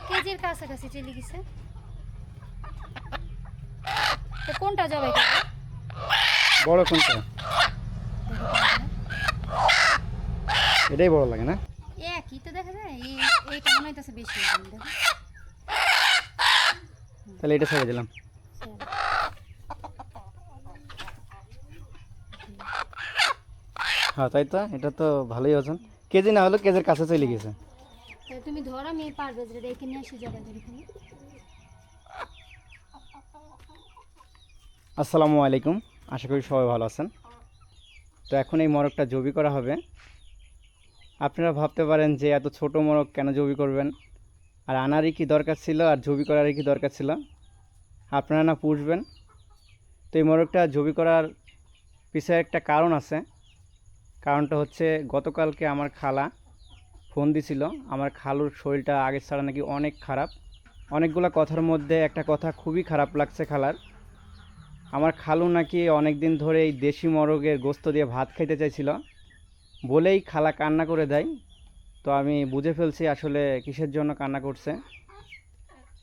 মানে কেজির কাছাকাছি চলে গেছে তো কোনটা জবাই করবে? বড় কোনটা? এটাই বড় লাগে না? একই তো দেখা যায় এই এইটা মনে হইতেছে বেশি তাহলে এটা ছেড়ে দিলাম। হ্যাঁ তাই তো এটা তো ভালোই ওজন কেজি না হলেও কেজির কাছে চলে গেছে তুমি ধরো, আমি পারবে যে রেখে নিয়ে আসি এখানে। আসসালামু আলাইকুম, আশা করি সবাই ভালো আছেন। তো এখন এই মরগটা জবি করা হবে। আপনারা ভাবতে পারেন যে এত ছোট মরগ কেন জবি করবেন? আর আনারই কি দরকার ছিল, আর জবি করারই কি দরকার ছিল? আপনারা না পুষবেন? তো এই মরগটা জবি করার পিছনে একটা কারণ আছে। কারণটা হচ্ছে গতকালকে আমার খালা ফোন দিছিল, আমার খালুর শরীরটা আগের ছাড়া নাকি অনেক খারাপ। অনেকগুলো কথার মধ্যে একটা কথা খুবই খারাপ লাগছে খালার। আমার খালু নাকি অনেক দিন ধরে এই দেশি মরগের গোস্ত দিয়ে ভাত খাইতে চাইছিল। বলেই খালা কান্না করে দেয়। তো আমি বুঝে ফেলছি আসলে কিসের জন্য কান্না করছে।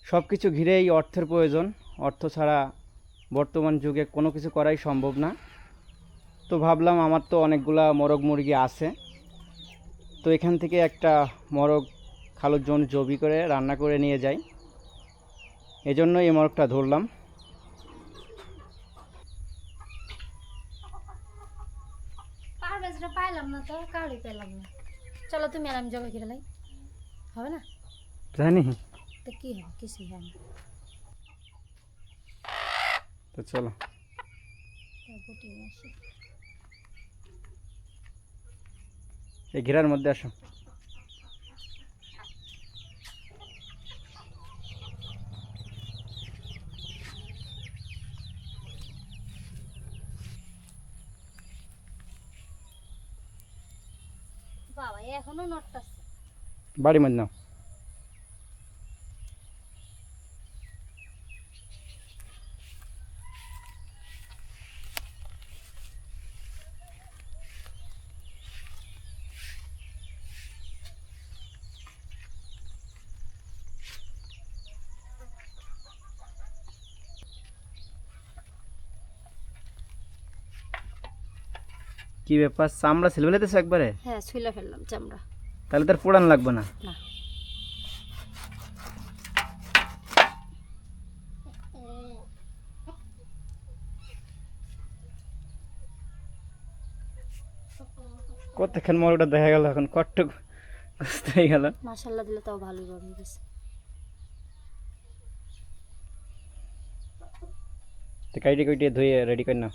সব কিছু ঘিরেই অর্থের প্রয়োজন। অর্থ ছাড়া বর্তমান যুগে কোনো কিছু করাই সম্ভব না। তো ভাবলাম আমার তো অনেকগুলা মরগ মুরগি আছে। তো এখান থেকে একটা মরগ খালুর জন্য জবি করে রান্না করে নিয়ে যাই। এজন্য এই মরগটা ধরলাম। পারভেজটা পাইলাম না তো কাউরি পেলাম না। চলো তুমি আর আমি জবাই করে লাই হবে না? জানি। তো কি হবে? কিছুই হয় না। তো চলো। আসি। এই ঘেরার মধ্যে আসো। বাবা এখনও নটটাছে বাড়ি মধ্যে নাও। কি ব্যাপার? চামড়া ছেলে ফেলেতেছো একবারে? হ্যাঁ ছুইলা ফেললাম চামড়া। তাহলে তার পোড়ান লাগবে না। না। কতক্ষণ মরটা দেখা গেল এখন? কট্টক গোস্ত হয়ে গেল? মাসাল্লা দিলে তাও ভালোই বড় হয়ে গেছে তো কাইটে কাইটে ধুয়ে রেডি করে নাও।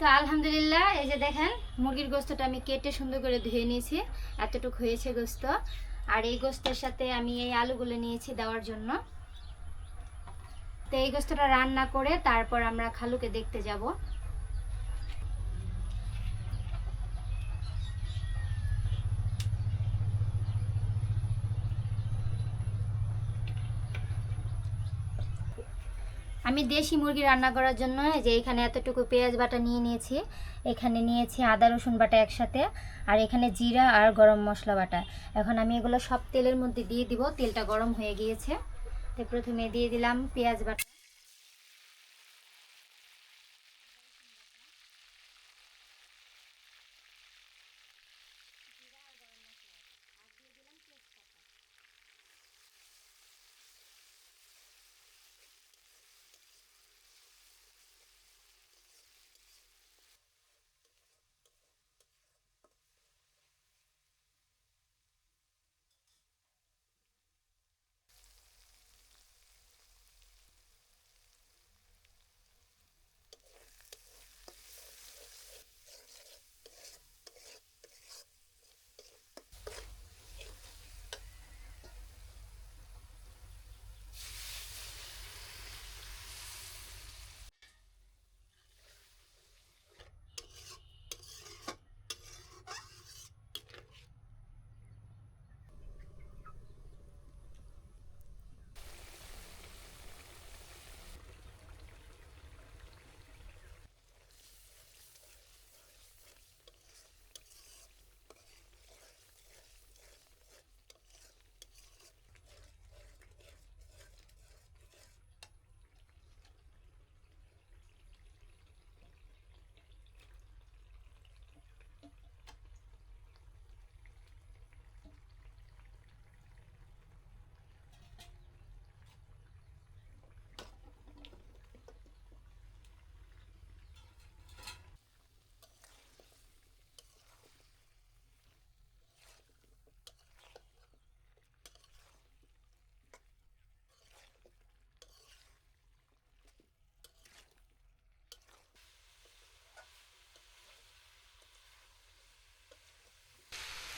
তো আলহামদুলিল্লাহ, এই যে দেখেন, মুরগির গোস্তটা আমি কেটে সুন্দর করে ধুয়ে নিয়েছি, এতটুকু হয়েছে গোস্ত। আর এই গোস্তের সাথে আমি এই আলুগুলো নিয়েছি দেওয়ার জন্য। তো এই গোস্তটা রান্না করে তারপর আমরা খালুকে দেখতে যাব। আমি দেশি মুরগি রান্না করার জন্য যে এখানে এতটুকু পেঁয়াজ বাটা নিয়ে নিয়েছি। এখানে নিয়েছি আদা, রসুন বাটা একসাথে আর এখানে জিরা আর গরম মশলা বাটা। এখন আমি এগুলো সব তেলের মধ্যে দিয়ে দিব, তেলটা গরম হয়ে গিয়েছে। তো প্রথমে দিয়ে দিলাম পেঁয়াজ বাটা।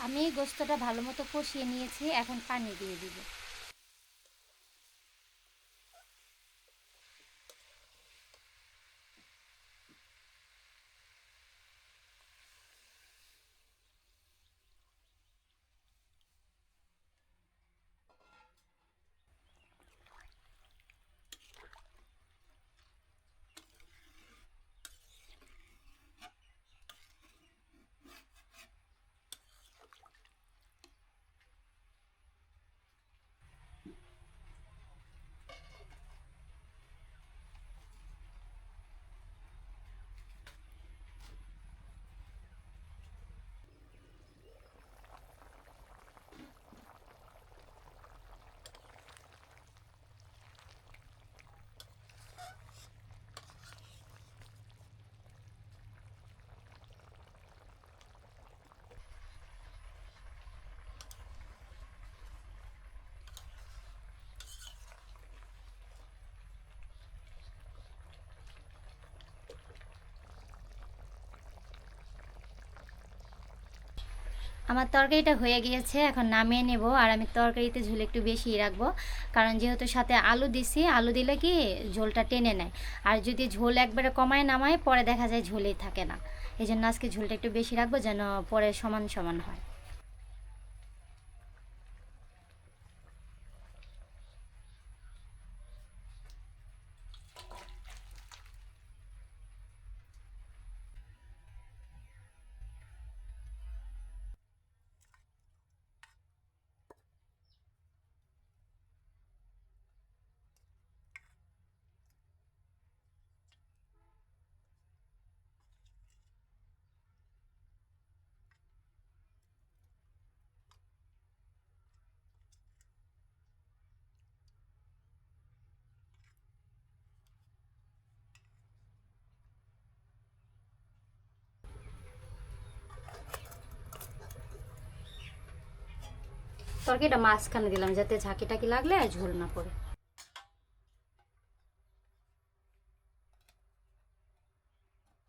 আমি গোস্তটা ভালো মতো কষিয়ে নিয়েছি এখন পানি দিয়ে দিব। আমার তরকারিটা হয়ে গিয়েছে, এখন নামিয়ে নেব আর আমি তরকারিতে ঝোল একটু বেশি রাখব। কারণ যেহেতু সাথে আলু দিছি, আলু দিলে কি ঝোলটা টেনে নেয়। আর যদি ঝোল একবারে কমায় নামায়, পরে দেখা যায় ঝোলেই থাকে না। এই জন্য আজকে ঝোলটা একটু বেশি রাখব যেন পরে সমান সমান হয়। তরকারিটা মাঝখানে দিলাম যাতে ঝাঁকি টাকি লাগলে আর ঝোল না পড়ে।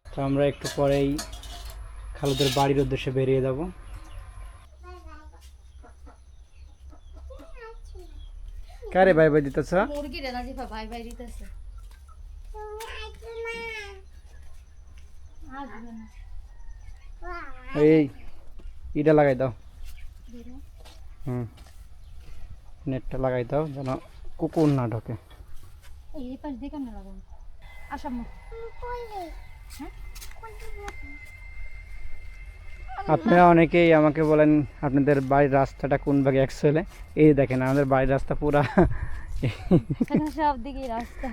তো আমরা একটু পরেই খালুদের বাড়ির উদ্দেশ্যে বেরিয়ে যাব। কারে ভাই ভাই দিতেছ? ভাই ভাই দিতেছে। এই ইটা লাগাই দাও। হুম। নেটটা লাগাই দাও যেন কুকুর না ঢোকে। এই পাশ দিয়ে কেন লাগাবো? আসাম আপনারা অনেকেই আমাকে বলেন আপনাদের বাড়ির রাস্তাটা কোন ভাগে অ্যাকচুয়ালি এই দেখেন আমাদের বাড়ির রাস্তা পুরা সব দিকেই রাস্তা।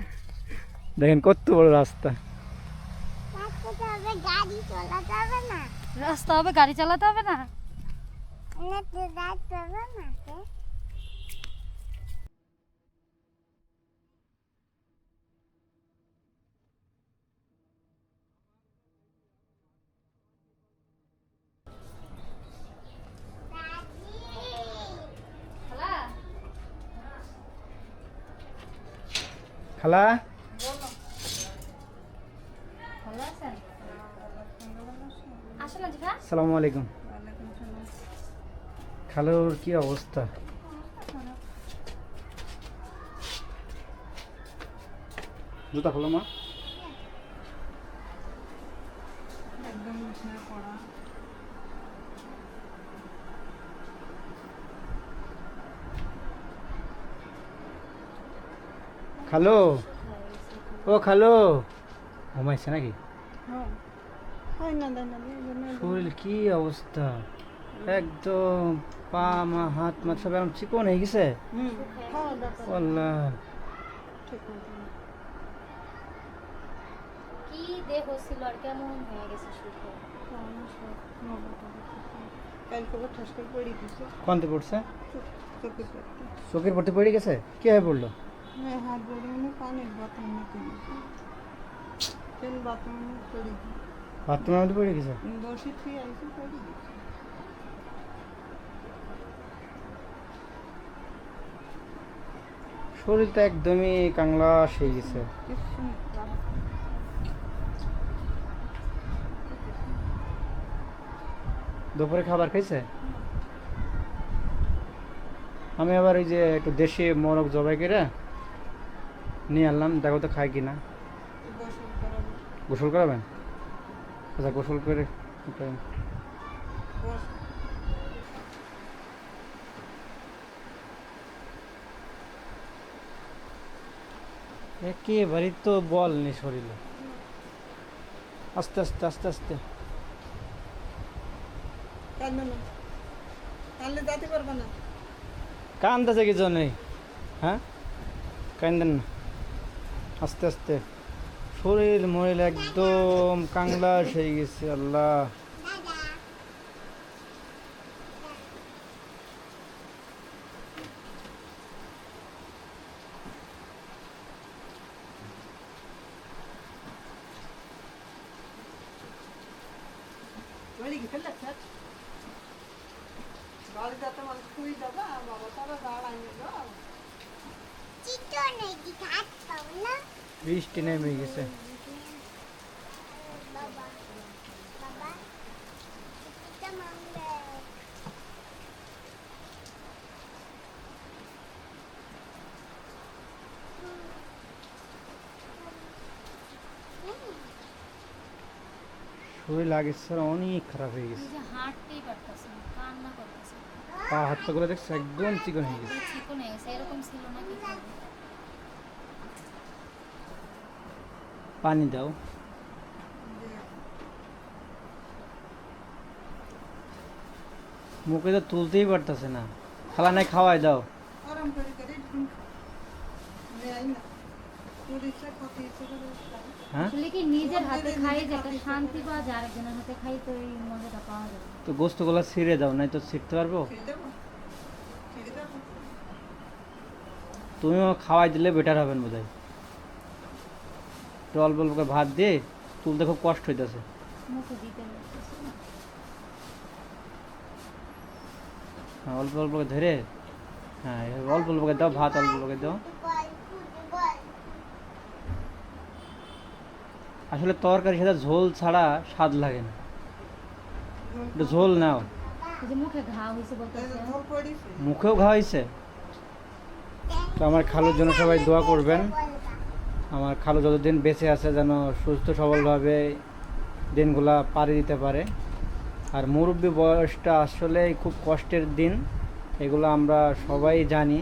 দেখেন কত বড় রাস্তা। গাড়ি চলা যাবে না। রাস্তা হবে গাড়ি চালাতে হবে না? এতে যাইতে হবে না কে? খালা ভালো আছেন আসো না জিভা আসসালামু আলাইকুম খালুর কি অবস্থা? জুতা খোলো মা। খালো? ও খালো? ঘুমাইছে নাকি? শরীর কি অবস্থা? একদম পা মা হাত মা সব এরকম চিকন হয়ে গেছে? আল্লাহ। কি দেহ ছিল আর কেমন হয়ে গেছে শুধু কোনতে পড়ছে? চোখের পড়তে পড়ে গেছে? কি হয়ে পড়ল? বাথরুমের মধ্যে পড়ে গেছে। শরীর তো একদমই কাংলা হয়ে গেছে। দুপুরে খাবার খাইছে? আমি আবার ওই যে একটু দেশি মোরগ জবাই করে নিয়ে আনলাম, দেখো তো খাই কিনা। গোসল করাবেন? আচ্ছা গোসল করে একেবারেই তো বল নেই শরীরে। আস্তে আস্তে আস্তে আস্তে। কান্দাছে কিছু নেই হ্যাঁ? কান্দেন না। আস্তে আস্তে। শরীর মরিল একদম কাংলা হয়ে গেছে আল্লাহ দাদা বাড়ি গেছে লাগছে বাড়ি যাতে মানুষ শুই যাবে আর বাবা তারা দাঁড়ায় নিল চিটো নেই কি খাট পাবো না বৃষ্টি নেমে গেছে বাবা বাবা চিটো মামলে শরীর লাগেছে অনেক খারাপ হয়ে গেছে যে হাঁটতেই পারতেছে না কান্না করতেছে পা হাত পাগুলো দেখছ একদম চিকন হয়ে গেছে চিকন হয়ে গেছে এরকম ছিল না কি পানি দাও। মুখে তো তুলতেই পারতেছে না। খালা নাই খাওয়াই দাও। হ্যাঁ? তো ছিঁড়ে দাও নাই তো ছিঁড়তে পারব? তুমিও খাওয়াই দিলে বেটার হবেন বোধ হয় অল্প অল্প করে ভাত দিয়ে তুলতে খুব কষ্ট হইতেছে। হ্যাঁ অল্প অল্প করে ধরে হ্যাঁ অল্প অল্প করে দাও, ভাত অল্প অল্প করে দাও। আসলে তরকারি সাথে ঝোল ছাড়া স্বাদ লাগে না। একটু ঝোল নাও। মুখেও ঘা হয়েছে তো আমার খালুর জন্য সবাই দোয়া করবেন। আমার খালু যতদিন বেঁচে আছে যেন সুস্থ সবলভাবে দিনগুলা পাড়ি দিতে পারে। আর মুরব্বী বয়সটা আসলে খুব কষ্টের দিন, এগুলো আমরা সবাই জানি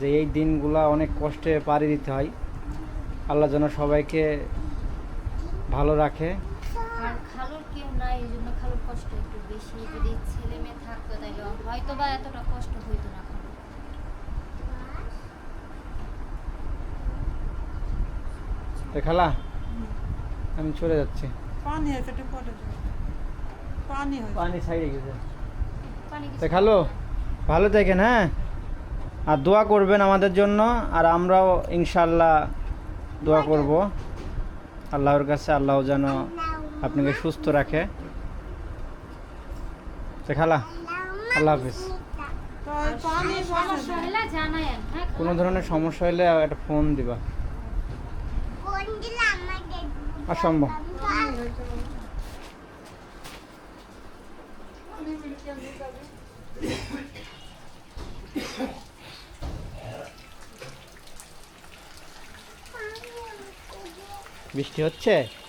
যে এই দিনগুলা অনেক কষ্টে পাড়ি দিতে হয়। আল্লাহ যেন সবাইকে ভালো রাখে। হয়তো বা এতটা কষ্ট হইতো না খালুর তো খালা আমি চলে যাচ্ছি। পানি হয়েছে একটু পরে যাবে। পানি হয়েছে। পানি সাইডে গেছে। তো খালো ভালো থাকেন হ্যাঁ? আর দোয়া করবেন আমাদের জন্য আর আমরাও ইনশাল্লাহ দোয়া করব। আল্লাহর কাছে আল্লাহ যেন আপনাকে সুস্থ রাখে। খালা আল্লাহ হাফিজ। হ্যাঁ? কোনো ধরনের সমস্যা হলে একটা ফোন দিবা। কোন দিলে আমাদের অসম্ভব পানি হয়েছে বৃষ্টি হচ্ছে পানি